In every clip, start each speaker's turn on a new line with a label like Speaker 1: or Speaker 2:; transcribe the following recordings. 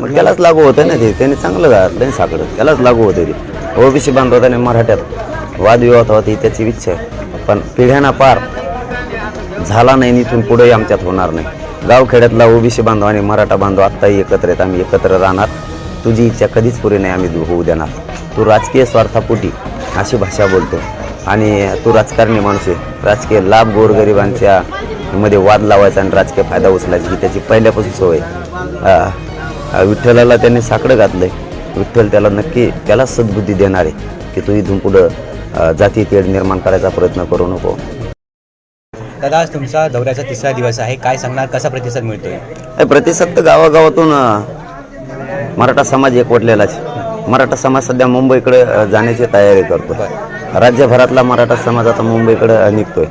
Speaker 1: मग त्यालाच लागू होतं ना ते. त्याने चांगलं घातलं साकडं त्यालाच लागू होतं ते. ओबीसी बांधवाने मराठ्यात. वादविवाद होता ही त्याची इच्छा आहे. पण पिढ्यांना पार झाला नाही इथून पुढेही आमच्यात होणार नाही. गावखेड्यातला ओबीसी बांधव आणि मराठा बांधव आत्ताही एकत्र आहेत. आम्ही एकत्र राहणार. तुझी इच्छा कधीच पुरी नाही आम्ही होऊ देणार. तू राजकीय स्वार्थापोटी अशी भाषा बोलतो. आणि तू राजकारणी माणूस आहे. राजकीय लाभ गोरगरिबांच्या मध्ये वाद लावायचा आणि राजकीय फायदा उचलायची ही त्याची पहिल्यापासून सवय आहे. विठ्ठलाला त्यांनी साकडं घातलंय. विठ्ठल त्याला नक्की त्याला सद्बुद्धी देणार आहे की तू इथून पुढं जाती तेढ निर्माण करायचा प्रयत्न करू नको.
Speaker 2: दादा आज तुमचा दौऱ्याचा तिसरा दिवस आहे. काय सांगणार? कसा प्रतिसाद मिळतोय?
Speaker 1: हे प्रतिसत्त गावागावातून मराठा समाज एकवटलेलाच आहे. मराठा समाज सध्या मुंबईकडे जाण्याची तयारी करतो राज्यभरातला मराठा समाज आता मुंबईकडे निघतोय.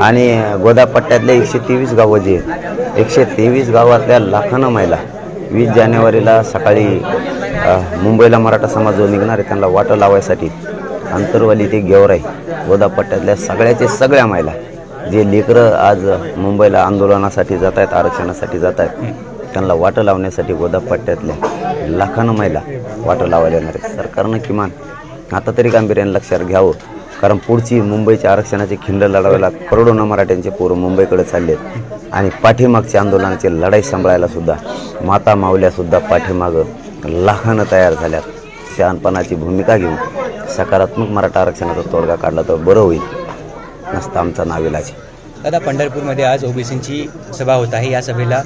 Speaker 1: आणि गोदा पट्ट्यातल्या एकशे तेवीस गावं जी आहेत एकशे तेवीस गावातल्या लाखानं महिला वीस जानेवारीला सकाळी मुंबईला मराठा समाज जो निघणार आहे त्यांना वाटं लावायसाठी अंतरवाली ते गेवराई गोदापट्ट्यातल्या सगळ्याचे सगळ्या महिला जे लेकरं आज मुंबईला आंदोलनासाठी जात आहेत आरक्षणासाठी जात आहेत त्यांना वाटं लावण्यासाठी गोदापट्ट्यातल्या लाखानं महिला वाटं लावायला येणार आहेत. सरकारनं किमान आता तरी गांभीर्याने लक्षात घ्यावं कारण पुढची मुंबईच्या आरक्षणाची खिंड लढवायला करोडोनं मराठ्यांचे पोरं मुंबईकडे चालले आहेत आणि पाठीमागच्या आंदोलनाची लढाई सांभाळायला सुद्धा माता मावल्यासुद्धा पाठीमागं लाखानं तयार झाल्यात. शहाणपणाची भूमिका घेऊन सकारात्मक मराठा आरक्षणाचा तोडगा काढला तर बरं होईल नसता आमचा नाविलाज आहे.
Speaker 2: दादा पंढरपूरमध्ये आज ओबीसींची सभा होत आहे. या सभेला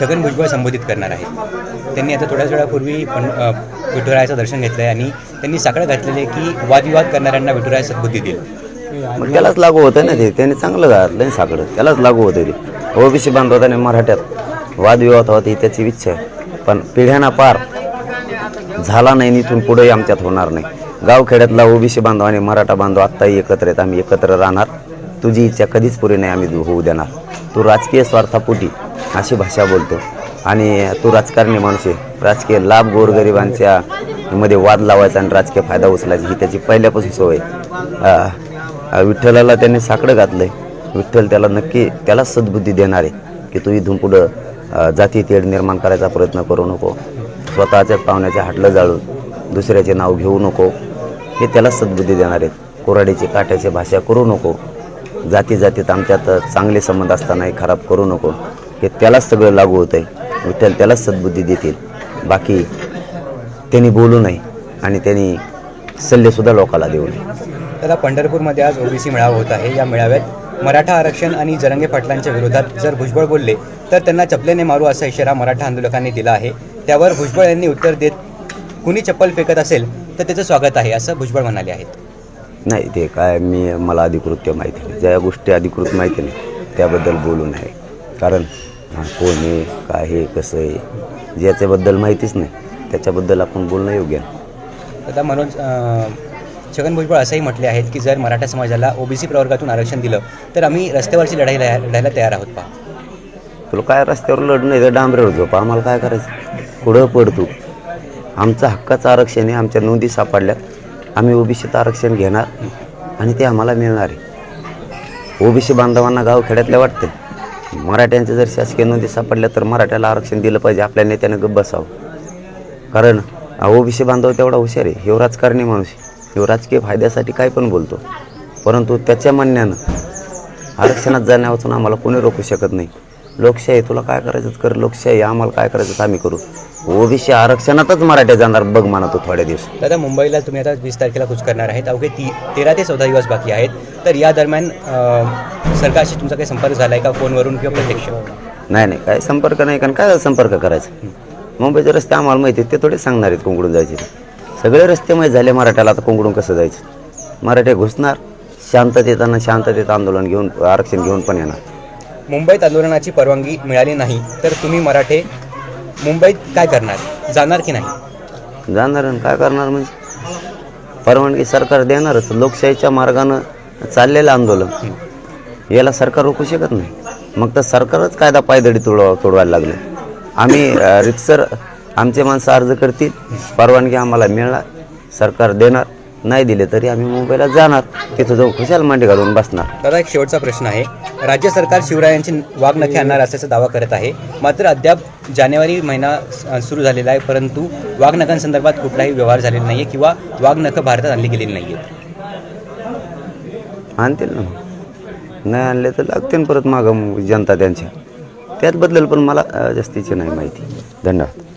Speaker 2: छगन भुजबळ संबोधित करणार आहेत. त्यांनी आता थोड्याच वेळापूर्वी पण विठुरायाचं दर्शन घेतलं आहे आणि त्यांनी साकडं घातलेले आहे की वादविवाद करणाऱ्यांना विठुराया सद्बुद्धी देईल.
Speaker 1: मग त्यालाच लागू होतं ना ते. त्यांनी चांगलं घातलं साकडं. त्यालाच लागू होतं ते. ओबीसी बांधवताने मराठ्यात वादविवाद होता ही त्याची इच्छा आहे. पण पिढ्यांना पार झाला नाही इथून पुढेही आमच्यात होणार नाही. गावखेड्यातला ओबीसी बांधव आणि मराठा बांधव आत्ताही एकत्र आहेत. आम्ही एकत्र राहणार. तुझी इच्छा कधीच पुरी नाही आम्ही होऊ देणार. तू राजकीय स्वार्थापोटी अशी भाषा बोलतो. आणि तू राजकारणी माणूस आहे. राजकीय लाभ गोरगरिबांच्या मध्ये वाद लावायचा आणि राजकीय फायदा उचलायची ही त्याची पहिल्यापासून सवय आहे. विठ्ठलाला त्यांनी साकडं घातलं आहे विठ्ठल त्याला नक्की त्याला सद्बुद्धी देणार आहे की तू इथून पुढं जाती तेढ निर्माण करायचा प्रयत्न करू नको. स्वतःच्या पाहुण्याच्या हाटलं जाळून दुसऱ्याचे नाव घेऊ नको. हे त्याला सद्बुद्धी देणार आहेत कोराडीची काट्याची भाषा करू नको. जाती जातीत आमच्यात चांगले संबंध असतानाही खराब करू नको. हे त्यालाच सगळं लागू होतं आहे विठ्ठल त्यालाच सद्बुद्धी देतील. बाकी त्यांनी बोलू नये आणि त्यांनी सल्लेसुद्धा लोकाला देऊ नये.
Speaker 2: त्याला पंढरपूरमध्ये आज ओबीसी मेळावा होत आहे. या मेळाव्यात मराठा आरक्षण आणि जरंगे पाटलांच्या विरोधात जर भुजबळ बोलले तर त्यांना चपलेने मारू असा इशारा मराठा आंदोलकांनी दिला आहे. त्यावर भुजबळ यांनी उत्तर देत कुणी चप्पल फेकत असेल तर त्याचं स्वागत आहे असं भुजबळ म्हणाले आहेत.
Speaker 1: नाही ते काय मी मला अधिकृत माहिती नाही. ज्या गोष्टी अधिकृत माहिती नाही त्याबद्दल बोलू नये. कारण कोण आहे काय आहे कसं आहे ज्याच्याबद्दल माहितीच नाही त्याच्याबद्दल आपण बोलणं योग्य
Speaker 2: दादा मनोज छगन भुजबळ असंही म्हटले आहेत की जर मराठा समाजाला ओबीसी प्रवर्गातून आरक्षण दिलं तर आम्ही रस्त्यावरची लढाई लढायला तयार आहोत पहा.
Speaker 1: तुला काय रस्त्यावर लढणं आहे तर डांबरेवर झोपा आम्हाला काय करायचं? पुढं पडतो आमचं हक्काचं आरक्षण आहे आमच्या नोंदी सापडल्यात आम्ही ओबीसीचं आरक्षण घेणार आणि ते आम्हाला मिळणार आहे. ओबीसी बांधवांना गाव खेड्यातल्या वाटते मराठ्यांचं जर शासकीय नोंदी सापडल्या तर मराठ्याला आरक्षण दिलं पाहिजे आपल्या नेत्यानं गप्प बसावं. कारण ओबीसी बांधव तेवढा हुशार आहे हे राजकारणी माणूस आहे. ह्यो राजकीय फायद्यासाठी काय पण बोलतो. परंतु त्याच्या म्हणण्यानं आरक्षणात जाण्यापासून आम्हाला कोणी रोखू शकत नाही. लोकशाही तुला काय करायचं कर लोकशाही आम्हाला काय करायचं आम्ही करू. ओबीसी आरक्षणातच मराठ्या जाणार बघ म्हणा तू थोड्या दिवस.
Speaker 2: दादा मुंबईला तुम्ही आता वीस तारखेला कूच करणार आहेत. अवघे ती तेरा ते चौदा दिवस बाकी आहेत. तर या दरम्यान सरकारशी तुमचा काही संपर्क झाला आहे का फोनवरून किंवा प्रत्यक्ष?
Speaker 1: नाही नाही काय संपर्क नाही. कारण काय संपर्क करायचा? मुंबईचे रस्ते आम्हाला माहिती आहेत. ते थोडे सांगणार आहेत कोंकडून जायचे. सगळे रस्ते माहीत झाले मराठ्याला. आता कोंकडून कसं जायचं? मराठे घुसणार शांततेत आणि शांततेत आंदोलन घेऊन आरक्षण घेऊन पण येणार.
Speaker 2: मुंबईत आंदोलनाची परवानगी मिळाली नाही तर तुम्ही मराठे मुंबईत काय करणार? जाणार की नाही?
Speaker 1: जाणार आणि काय करणार म्हणजे? परवानगी सरकार देणारच. लोकशाहीच्या मार्गानं चाललेलं आंदोलन. याला सरकार रोखू शकत नाही. मग तर सरकारच कायदा पायदळी तोडवा तोडवायला लागले. आम्ही रितसर आमचे माणसं अर्ज करतील. परवानगी आम्हाला मिळणार. सरकार देणार. नाही दिले तरी आम्ही मुंबईला जाणार. तिथं जाऊन खुशाल मांडी घालून बसणार.
Speaker 2: दादा एक शेवटचा प्रश्न आहे. राज्य सरकार शिवरायांची वाघनखे आणणार असल्याचा दावा करत आहे. मात्र अद्याप जानेवारी महिना अ, सुरू झालेला आहे परंतु वाघनखांसंदर्भात कुठलाही व्यवहार झालेला नाही आहे किंवा वाघनखं भारतात आणली गेलेली नाही आहेत
Speaker 1: आणतील ना. नाही आणले तर लागतील परत मागं जनता त्यांच्या. त्याचबद्दल पण मला अं, जास्तीची नाही माहिती. धन्यवाद.